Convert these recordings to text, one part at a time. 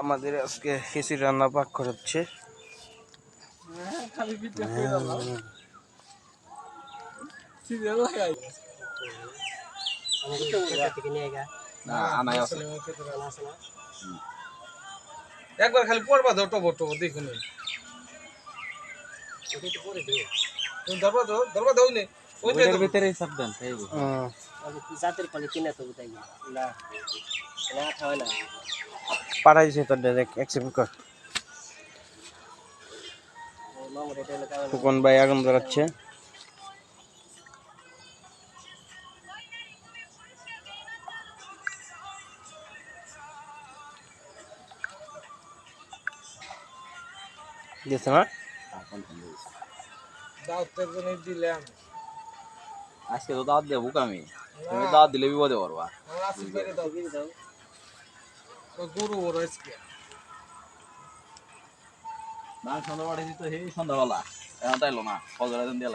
আমাদের আজকে খিচুড়ি রান্না পাক করাচ্ছে। একবার খালি পড়বা দাও টবো টবো দেখুন। দরবার ধরবা দাও দাও নে ওই যে হুম। জাতের ফলে কিনে তো বুঝাই না না হয় না। পাঠাইছে তোর ডাইরেক্ট অ্যাকসেপ্ট কর। ফুকন ভাই আগুন ধরাচ্ছে। দিয়েছে না? দিলাম। আজকে তো দাওয়াত দেবো আমি তুমি দাওয়াত দিলে বিপদে দাও গরু সন্ধ্যা সন্ধ্যাবেলা। এখন তাইলো না ফজর দিয়ে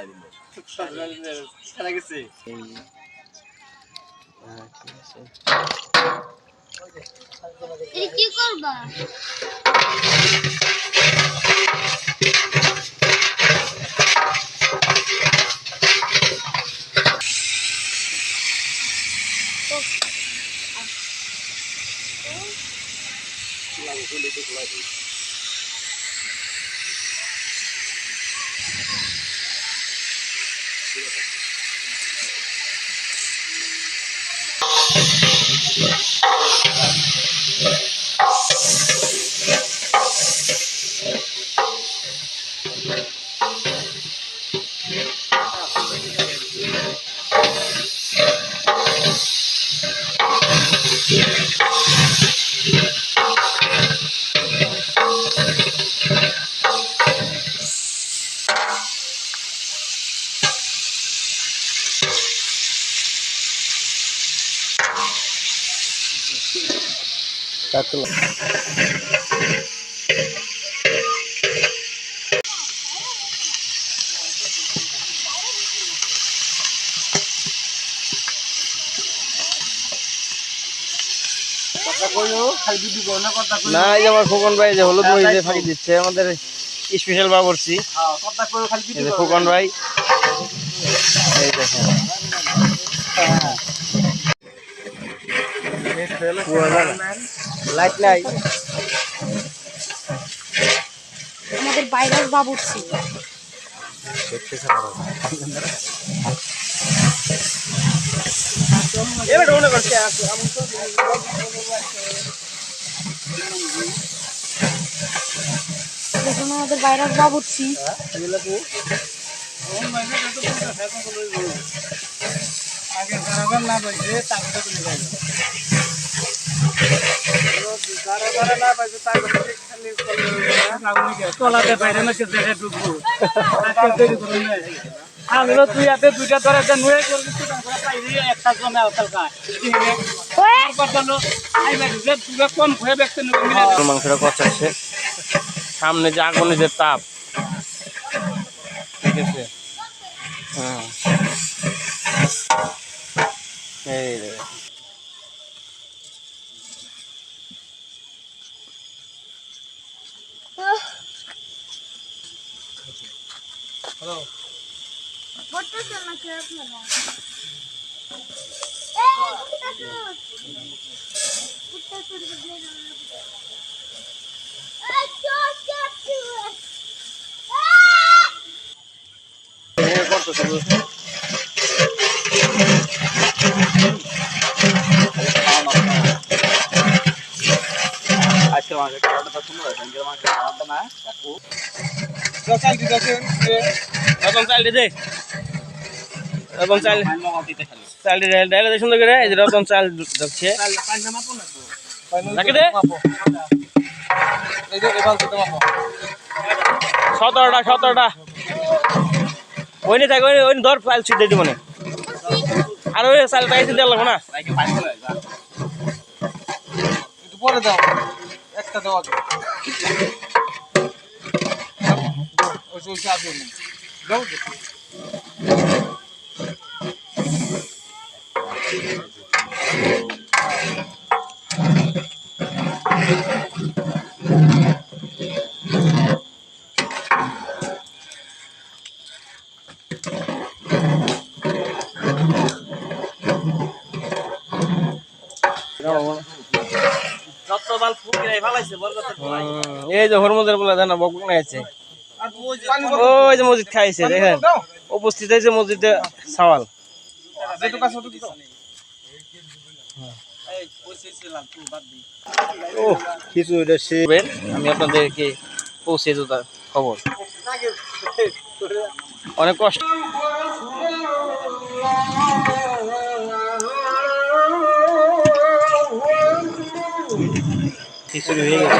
লাগিল খেলা গেছে এটা কি করবা কাটলো না এই যে আমার ফুকন ভাই যে হলুদ মরিচ দিয়ে ফাঁকি দিচ্ছে আমাদের স্পেশাল বাবরচি। এই যে ফুকন ভাই। এই দেখেন। লাইট নাই। আমাদের বাইরের বাবুর্চি এবার করছে। দেখুন আমাদের বাইরের বাবুর্চি আগে না পাইছে তাকে তো তুমি যাইবে কারাগার না পাইছে তাকে খালি কলাতে বাইরে না কেসে হে ঢুকবো আমি তুই দুইটা ধরে একটা নুয়ে করবি একটা জমে মাংসটা কচাচ্ছে সামনে যে আগুনের যে তাপ। ঠিক আছে। হ্যাঁ এই রে করতেছে না কি আপনারা এই কুত্তা কুত্তা করে দিলে না এই চোর চোর চোর এখানে করতেছে বুঝছ? আজকে খাওয়াটা তো সুন্দর আছে আজকে মাংস খাওয়াটা না কাকু চাল দিতেছেন রতন চাল দে রতন চাল মাইন মগা দিতে খালি চাল দে ডাইলে সুন্দর করে এই যে রতন চাল যাচ্ছে দে? সতেরোটা সতেরোটা। ওই নিয়ে থাক ওই ধর ফাইল ছিট দিব না। আর ওই চাল পাইছি দেওয়া লাগবো না। পরে দাও। একটা দাও পোলাই হুম, এই যে হরমুজের বলে জানা বকুক নাইছে ওই যে মসজিদ খাইছে দেখেন। উপস্থিত হয়েছে মসজিদে সওয়াল। ও আমি আপনাদেরকে পৌঁছে দেবো তার খবর। অনেক কষ্ট। খিচুড়ি হয়ে গেছে।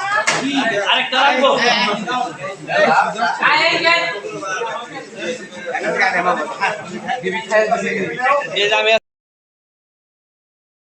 আরেকটা রাখব। যে আমি